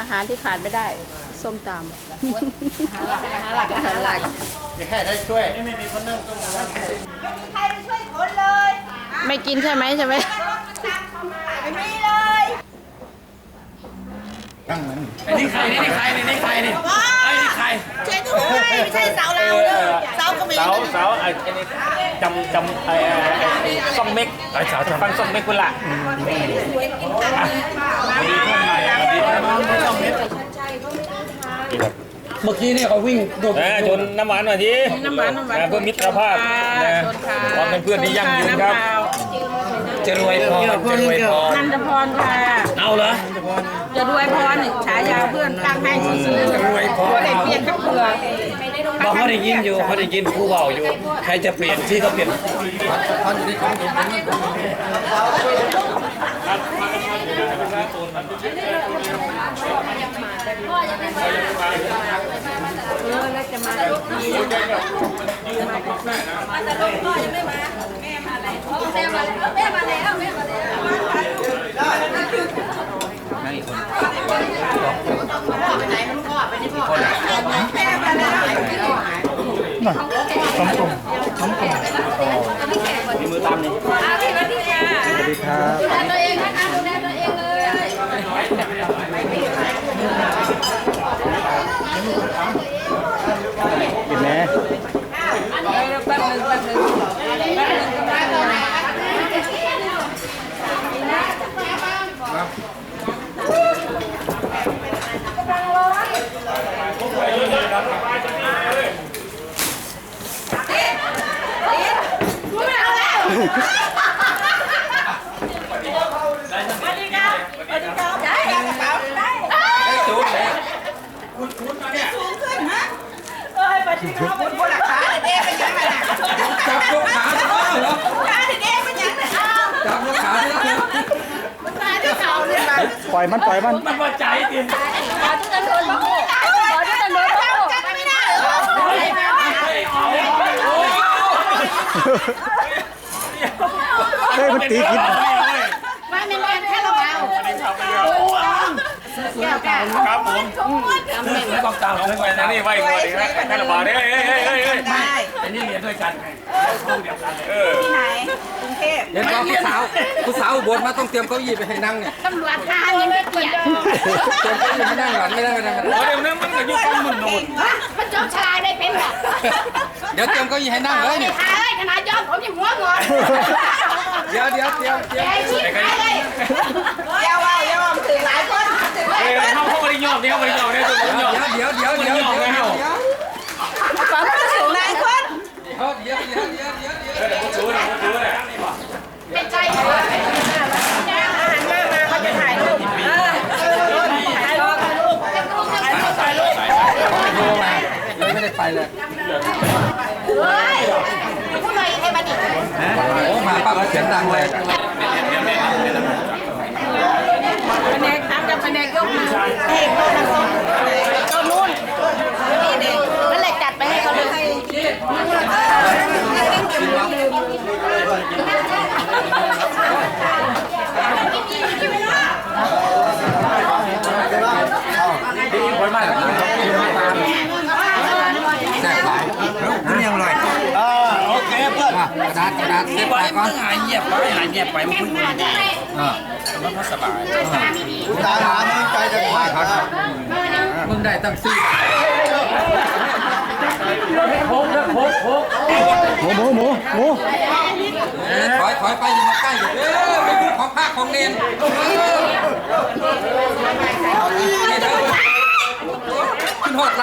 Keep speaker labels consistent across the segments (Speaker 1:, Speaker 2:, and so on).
Speaker 1: อาหารที่ขาดไม่ได้ ส้มต
Speaker 2: อย่าแค่ได้ช่วยไม่มีคนนั่งตรงนั้น
Speaker 3: ใครไปช่วยคนเลยำ
Speaker 1: ไม่กินใช่ไหมใช่ไหม
Speaker 3: ไม่มีเลย
Speaker 2: ตั้งมัน
Speaker 4: นี่ใครนี่ใครนี่นี่ใครนี่ไอ้นี่ใคร
Speaker 3: ช่วยดูให้ไม่ใช่สาวเราเลยสาวก็มี
Speaker 4: เสาเสาไอ้ไอ้นี่จำจำไอ้ไอ้ไอ้ซ่อมเม็กไอ้สาวฟังซ่อมเม็กคุณละดีขึ้นใหม่ดีขึ้ นซ่อมเม็ก
Speaker 5: เมื่อกี้เนี่ยเขาวิ่งโดด
Speaker 4: นะจนน้ำหวานหน่อยทีน้ำหวานน้ำหวานเพื่อมิตรภาพนะความเป็นเพื่อนที่ยั่งยืนครับ
Speaker 5: จะรวยพอจะรวยพอ
Speaker 1: นันทพรค่ะ
Speaker 4: เอาเหรอ
Speaker 1: จะรวยพรฉายาเพื่อนตั้งให้ซื้อ
Speaker 5: จะรวยพอ
Speaker 1: ได้เปลี่ยนกับเพื่อ
Speaker 5: บอกเขาได้ยินอยู่เขาได้ยินครูเบาอยู่ ใครจะเปลี่ยนที่เขาเปลี่ยน
Speaker 4: มีมือตามนี่
Speaker 6: ครับแลตัวเองเลย
Speaker 2: กินแม่
Speaker 3: คุณผู้หลักฐานเด็กเป็นยังไง
Speaker 5: จับยกขาเหรอ
Speaker 3: ฐานเด็กเป็นยังไง
Speaker 5: จับยกขาเหรอ
Speaker 3: ฐานที่เก่าเลย
Speaker 2: ปล่อยมันปล่อยมัน
Speaker 4: มันว่าใจดิ
Speaker 6: ขอที่จะโดนบ้างขอที่จะโดนบ้าง
Speaker 3: จังไม่ได้เหรอ
Speaker 2: เฮ้ยมันตีกิน
Speaker 6: ไม่ไม่ไม่แค่เราเอา
Speaker 4: ครับผมไม่ต้องตามเลยไปนะนี่ไหวก่อนดีนะแค่ระบาดเฮ้ยเฮ้ยเฮ้ย เฮ้ยเฮ้ย
Speaker 3: ได้
Speaker 4: ไอ้นี่เรียนด้วยกันไงห้องเดียวกันเออ
Speaker 3: ที่ไหนกรุงเทพ
Speaker 5: เดี๋ยวรอผู้สาวผู้สาวอุบนมาต้องเตรียมเก้าอี้ไปให้นั่งเนี่ย
Speaker 6: ตำรวจทหารยังไม่เกียร
Speaker 5: เตรียมเก้าอี้ให้นั่งก่อนไม่ได้ไม่ได้ไม่ได้
Speaker 4: เดี๋ยวนี้มันก็ยุ่งกันมึนโดน
Speaker 6: มันจบชายได้เป็นแบบ
Speaker 5: เดี๋ยวเตรียมเก้าอี้ให้นั่งเลย
Speaker 6: ไม่
Speaker 5: เนี่ย
Speaker 6: หาเลยขนาดยอมผมยังหัวงอน
Speaker 5: เดี๋ยวเดี๋ยวเตรียมเตรียม
Speaker 6: ไอ้ชิบหายเลย
Speaker 3: เยาว่าเยาว่าถือหลายคนถือหลา
Speaker 4: เฮ้
Speaker 3: ย
Speaker 4: ย
Speaker 3: คน
Speaker 4: เขาเขาไม่ได้ยอมเนี่ยเขาไม่ได้ยอมเนี่ยตัวผมยอม
Speaker 5: เดี๋ยวเดี๋ยวเดี๋ยวเดี๋ยวเดี๋ยวเดี๋ยวเดี๋ยว
Speaker 3: ถือหลายคน
Speaker 5: เดี๋ยว เดี๋ยวเดี๋ยวเดี๋ยวเดี๋ยว
Speaker 4: เดี๋ยวผมถือเลยผมถือเลย
Speaker 6: เป็นใจหัว
Speaker 3: เขาจะถ่ายรูปถ่ายรูปถ่ายรูป
Speaker 6: ถ่ายรูปถ่ายรูปถ่ายรูป
Speaker 5: โทรมาเลยไม่ได้ไปเลย
Speaker 6: เฮ้ยพูดเลยให้มันอีก
Speaker 5: โอ้มาปั๊บเสียงดังเลย
Speaker 1: แผนกทำกับแผนกยกมา
Speaker 3: เด็กโดนน้ำส้ม
Speaker 1: ตัวนู้น
Speaker 3: นี่เด็ก
Speaker 1: นั่นแหละจัดไปให้เขาเลย
Speaker 5: คนมาแซ่บหลายน้ำยังอร่อย
Speaker 2: อ่าโอเคเพื่อน
Speaker 5: อะกระ ดาษกระดาษเก็บไปก่อน
Speaker 4: หายเงียบไปหายเงียบไปมันคุยกันดี
Speaker 5: อ่า
Speaker 4: มันก็สบาย
Speaker 2: ตาหาไม่ใจจะขาดครับ
Speaker 5: มึงได้ตั้งสี่
Speaker 4: โค้งโค้งโค้ง
Speaker 2: หมูหมูหมูหมู
Speaker 5: ถอยถอยไปอย่ามาใกล้เด้อไปดูของภาคของเนนเออนี่เด้อขึ้นหอดไห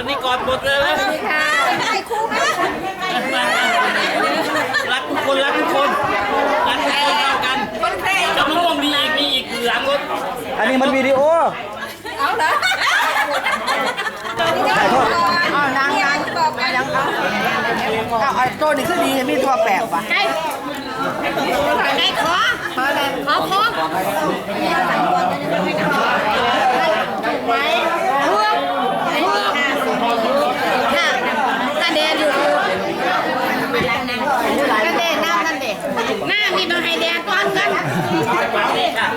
Speaker 4: วันนี้กอดหมดเลยนะ
Speaker 1: ไอ้คู่นะ
Speaker 4: รักทุกคนรักทุกคนรักทุกคนเท่ากัน
Speaker 1: คนแคร์
Speaker 4: จะมะม่วงมีอีกมีอีกหลังรถ
Speaker 2: อันนี้มันวิดีโอ
Speaker 1: เอาเหรอ
Speaker 2: ถ่ายทอด
Speaker 1: อ๋อนางนางบอกมายังเขาเอาไอ้ตัวนี้คือดีมีตัวแปลกว่ะไอ้ไอ้ขอขออะไรขอขอไหมพวกถ้าเดนอยู่ก็เดนหน้านั่นเด็หน้ามีต้องให้แดงก้อนกัน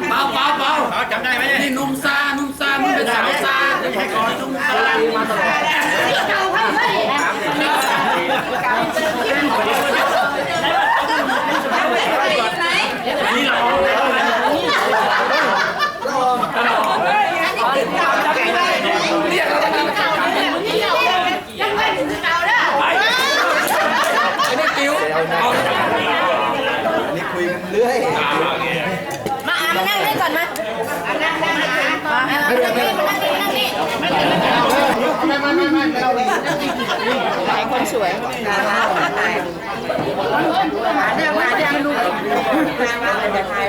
Speaker 5: เบาเบาเบาจำ ได้ไหมนี่นุ่มซานุ่มซานุ่มเป็นสาวซาให้ก่อนนุ่มซา
Speaker 4: นี่เรา
Speaker 5: ไม่ได้กิ้วเอา
Speaker 2: นี่คุยกันเรื่อย
Speaker 1: มาอ่านมานั่งนี่ก่อนมา อ่านนั่งนั่งมามานั่งนี่มานั่งนี่มานั่งนี่ถ่ายคนสวยถ่ายเดี๋ยวมาเดี๋ยวดูมาเดี๋ยวถ่าย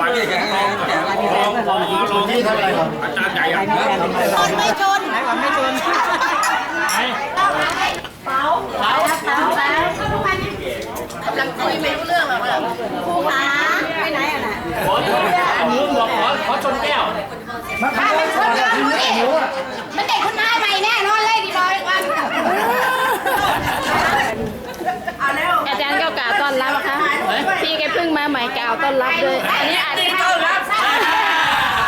Speaker 5: ฝังแข็งแรงแข็ง
Speaker 4: ลองลองลองที่เท่าไหร่อาจารย์ใหญ่อะ
Speaker 1: ชนไม่ชนไม่ชน
Speaker 4: ไหน
Speaker 1: กำ ลังคุยไม่รู้เรื่องหรอกครูขาไปไหนอะน่ะ
Speaker 4: ขอหมูบอกขอขอชนแก้ว
Speaker 1: ป้าไม่ชนแล้วนี่มันเด็กคนหน้าใหม่แน่นอนเลยดีบอยวัน
Speaker 6: อาจารย์ก็กล่าวต้อนรับนะคะพี่แกเพิ่งมาใหม่กล่าวต้อนรับด้วยอันนี้อาจจะ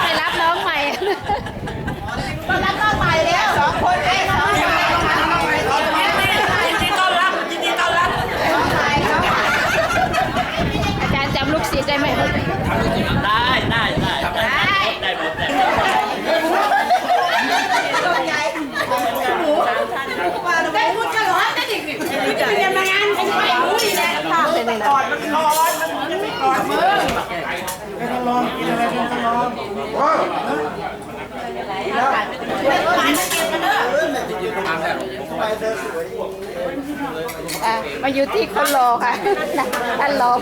Speaker 6: ให้รับน้องใหม่
Speaker 1: ตอนนั้นก็ใหม่แล้วสองคนไอ้สองใหม่
Speaker 4: ยินดีต้อนรับยินดีต้อนรับ
Speaker 1: สองใหม่สองใหม่
Speaker 6: อาจารย์จำลูกศิษย์ได้ไหม
Speaker 4: ได้ได้ได้ได้ได้หมดได้หมด
Speaker 1: ได้พูดกันเหรอได้ดิจะเรียนมางานไม่ใช่รู้ดีนะค่ะ เป็นไงก่อนมันร้อนมันไม่ก่อนมือ
Speaker 6: อะมาอยู่ที่คนรอค่ะท่านรอ